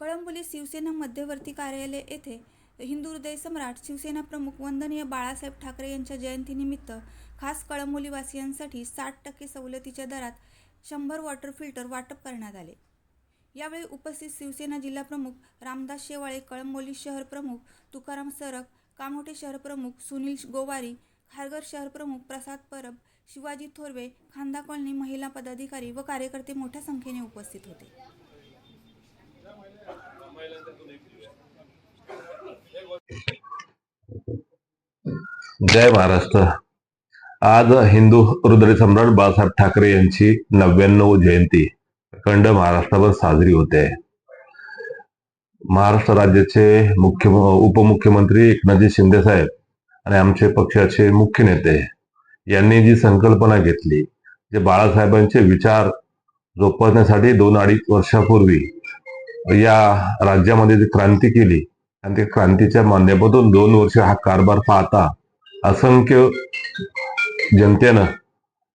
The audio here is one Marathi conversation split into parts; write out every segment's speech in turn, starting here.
कळंबोली शिवसेना मध्यवर्ती कार्यालय येथे हिंदू हृदय सम्राट शिवसेना प्रमुख वंदनीय बाळासाहेब ठाकरे यांच्या जयंतीनिमित्त खास कळंबोलीवासियांसाठी साठ टक्के सवलतीच्या दरात शंभर वॉटर फिल्टर वाटप करण्यात आले. यावेळी उपस्थित शिवसेना जिल्हाप्रमुख रामदास शेवाळे कळंबोली शहर प्रमुख तुकाराम सरक कामोटे शहर प्रमुख सुनील गोवारी खारघर शहर प्रमुख प्रसाद परब शिवाजी थोरवे खांदा कॉलनी महिला पदाधिकारी व कार्यकर्ते मोठ्या संख्येने उपस्थित होते. जय महाराष्ट्र. आज हिंदू हृदय सम्राट बाळासाहेब ठाकरे यांची नव्याण्णव जयंती. अखंड महाराष्ट्रावर साजरी होते. आहे महाराष्ट्र राज्याचे मुख्य उपमुख्यमंत्री एकनाथजी शिंदे साहेब आणि आमचे पक्षाचे मुख्य नेते यांनी जी संकल्पना घेतली जे बाळासाहेबांचे विचार जोपासण्यासाठी दोन अडीच वर्षापूर्वी या राज्यामध्ये जी क्रांती केली आणि त्या क्रांतीच्या माध्यमातून दोन वर्ष हा कारभार पाहता असंख्य जनतेनं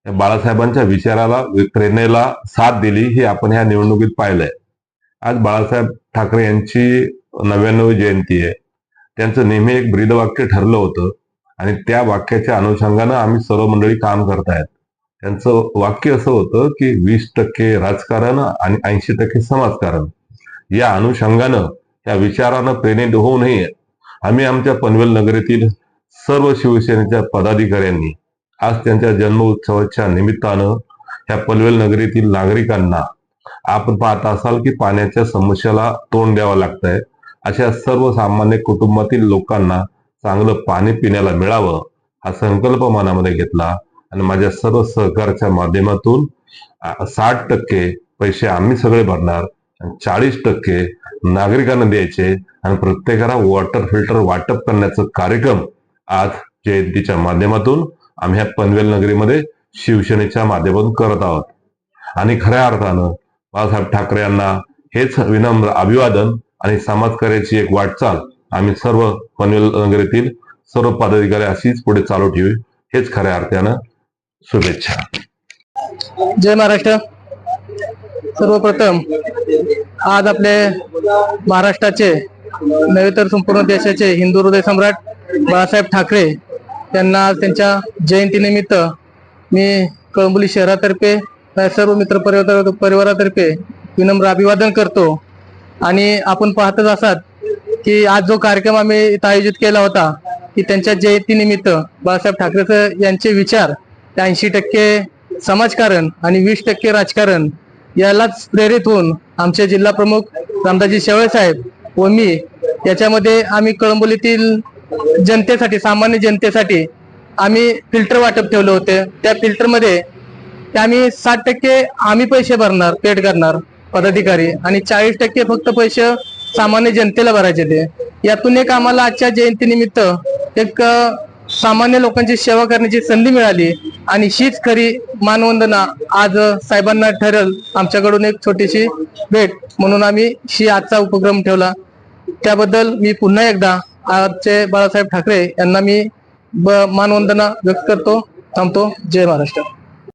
या बाळासाहेबांच्या विचाराला प्रेरणेला साथ दिली हे आपण ह्या निवडणुकीत पाहिलंय. आज बाळासाहेब ठाकरे यांची नव्याण्णवी जयंती आहे. त्यांचं नेहमी एक ब्रीदवाक्य ठरलं होतं आणि त्या वाक्याच्या अनुषंगानं आम्ही सर्व मंडळी काम करतायत. त्यांचं वाक्य असं होतं की वीस टक्के राजकारण आणि ऐंशी टक्के समाजकारण. या अनुषंगानं या विचारानं प्रेरित होऊ नये. आम्ही आमच्या पनवेल नगरीतील सर्व शिवसेनेच्या पदाधिकाऱ्यांनी आज त्यांच्या जन्म उत्सवाच्या निमित्तानं ह्या पनवेल नगरीतील नागरिकांना आपण पाहत असाल की पाण्याच्या समस्याला तोंड द्यावं लागतंय. अशा सर्वसामान्य कुटुंबातील लोकांना चांगलं पाणी पिण्याला मिळावं हा संकल्प मनामध्ये घेतला आणि माझ्या सर्व सहकारच्या माध्यमातून साठ टक्के पैसे आम्ही सगळे भरणार चाळीस टक्के नागरिकांना द्यायचे आणि प्रत्येकाला वॉटर फिल्टर वाटप करण्याचा कार्यक्रम आज जयंतीच्या माध्यमातून आम्ही ह्या पनवेल नगरीमध्ये शिवसेनेच्या माध्यमातून करत आहोत. आणि खऱ्या अर्थानं बाळासाहेब ठाकरे यांना हेच विनम्र अभिवादन आणि समाजकार्याची एक वाटचाल आम्ही सर्व पनवेल नगरीतील सर्व पदाधिकारी अशीच पुढे चालू ठेवू. हेच खऱ्या अर्थानं शुभेच्छा. जय महाराष्ट्र. सर्वप्रथम आज आपले महाराष्ट्राचे नव्हे तर संपूर्ण देशाचे हिंदू हृदय सम्राट बाळासाहेब ठाकरे यांना आज त्यांच्या जयंतीनिमित्त मी कळंबोली शहरातर्फे सर्व मित्र परिवार परिवारातर्फे विनम्र अभिवादन करतो. आणि आपण पाहतच असाल की आज जो कार्यक्रम आम्ही इथं आयोजित केला होता की त्यांच्या जयंतीनिमित्त बाळासाहेब ठाकरे यांचे विचार ऐंशी टक्के समाजकारण आणि वीस टक्के राजकारण यालाच प्रेरित होऊन आमचे जिल्हा प्रमुख रामदाजी शेवळे साहेब व मी याच्यामध्ये आम्ही कळंबोलीतील जनतेसाठी सामान्य जनतेसाठी आम्ही फिल्टर वाटप ठेवले होते. त्या फिल्टरमध्ये ते आम्ही साठ टक्के आम्ही पैसे भरणार पेड करणार पदाधिकारी आणि चाळीस टक्के फक्त पैसे सामान्य जनतेला भरायचे ते. यातून एक आम्हाला आजच्या जयंतीनिमित्त एक सामान्य लोकांची सेवा करण्याची संधी मिळाली आणि हीच खरी मानवंदना आज साहेबांना ठरेल आमच्याकडून एक छोटीशी भेट म्हणून आम्ही ही आजचा उपक्रम ठेवला. त्याबद्दल मी पुन्हा एकदा आजचे बाळासाहेब ठाकरे यांना मी ब- मानवंदना व्यक्त करतो. थांबतो. जय महाराष्ट्र.